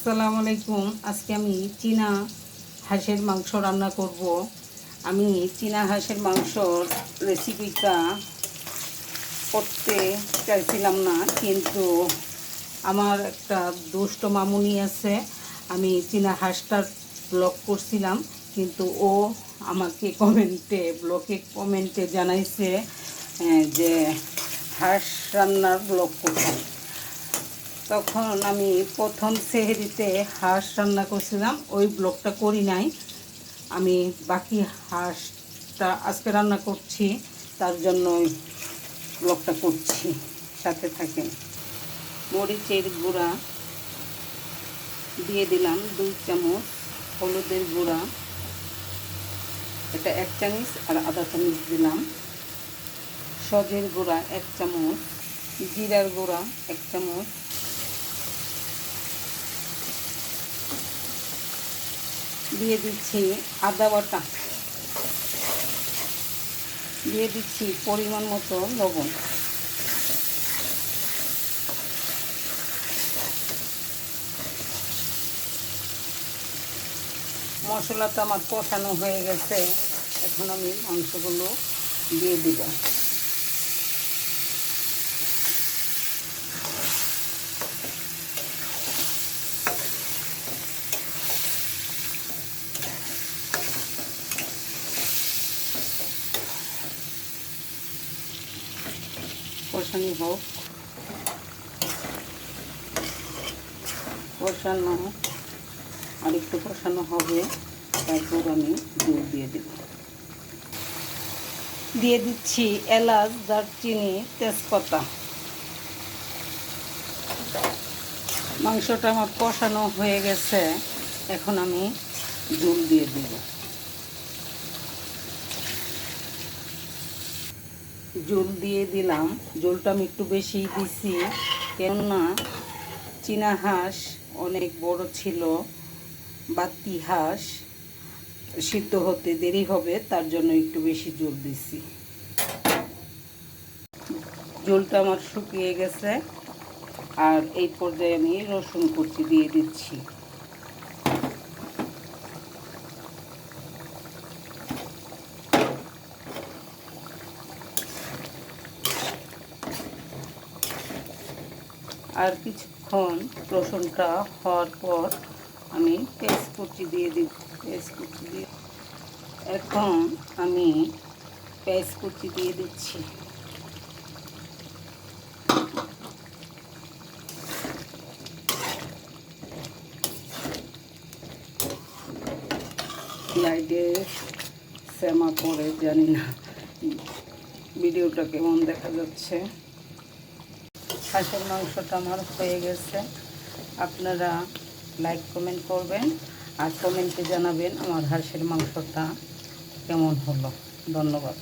আসসালামু আলাইকুম। আজকে আমি চীনা হাঁসের মাংস রান্না করব। আমি চীনা হাঁসের মাংসর রেসিপিটা করতে চাইছিলাম না, কিন্তু আমার একটা দুষ্ট মামুনি আছে। আমি চীনা হাঁসটার ব্লগ করছিলাম, কিন্তু ও আমাকে কমেন্টে, ব্লগে কমেন্টে জানাইছে যে হাঁস রান্নার ব্লগ করতাম তখন আমি প্রথম সেহেরিতে হাঁস রান্না করছিলাম, ওই ব্লগটা করি নাই। আমি বাকি হাঁসটা আজকে রান্না করছি, তার জন্য ওই ব্লগটা করছি, সাথে থাকে মরিচের গুঁড়া দিয়ে দিলাম, দুই চামচ হলুদের গুঁড়া, এটা এক চামচ আর আধা চামচ দিলাম। সজের গুঁড়া এক চামচ, জিরার গুঁড়া এক চামচ দিয়ে দিচ্ছি আদা বাটা। দিয়ে দিচ্ছি পরিমাণ মতো লবণ। মশলাটা আমার কষানো হয়ে গেছে। এখন আমি মাংসগুলো দিয়ে দিব। কষানি হোক। কষানো আর একটু কষানো হবে, তারপর আমি দুধ দিয়ে দেব। দিয়ে দিচ্ছি এলাচ, দারচিনি, তেজপাতা। মাংসটা আমার কষানো হয়ে গেছে, এখন আমি জল দিয়ে দেব। জল দিয়ে দিলাম। জলটা আমি একটু বেশি দিছি। কেননা চীনা হাঁস অনেক বড় ছিল, বাতি হাঁস সিদ্ধ হতে দেরি হবে, তার জন্য একটু বেশি জল দিছি। জলটা আমার শুকিয়ে গেছে, আর এই পর্যায়ে আমি রসুন কুচি দিয়ে দিচ্ছি। আর কিছুক্ষণ রসুনটা হওয়ার পর আমি পেস্ট কুচি দিয়ে দিই পেস্ট কুচি দিয়ে। এখন আমি পেস্ট কুচি দিয়ে দিচ্ছি। লাইটে শ্যামা পরে জানি না। ভিডিওটা কেমন দেখা যাচ্ছে। হাঁসের মাংসটা আমার হয়ে গেছে। আপনারা লাইক কমেন্ট করবেন আর কমেন্টে জানাবেন আমার হাঁসের মাংসটা কেমন হলো। ধন্যবাদ।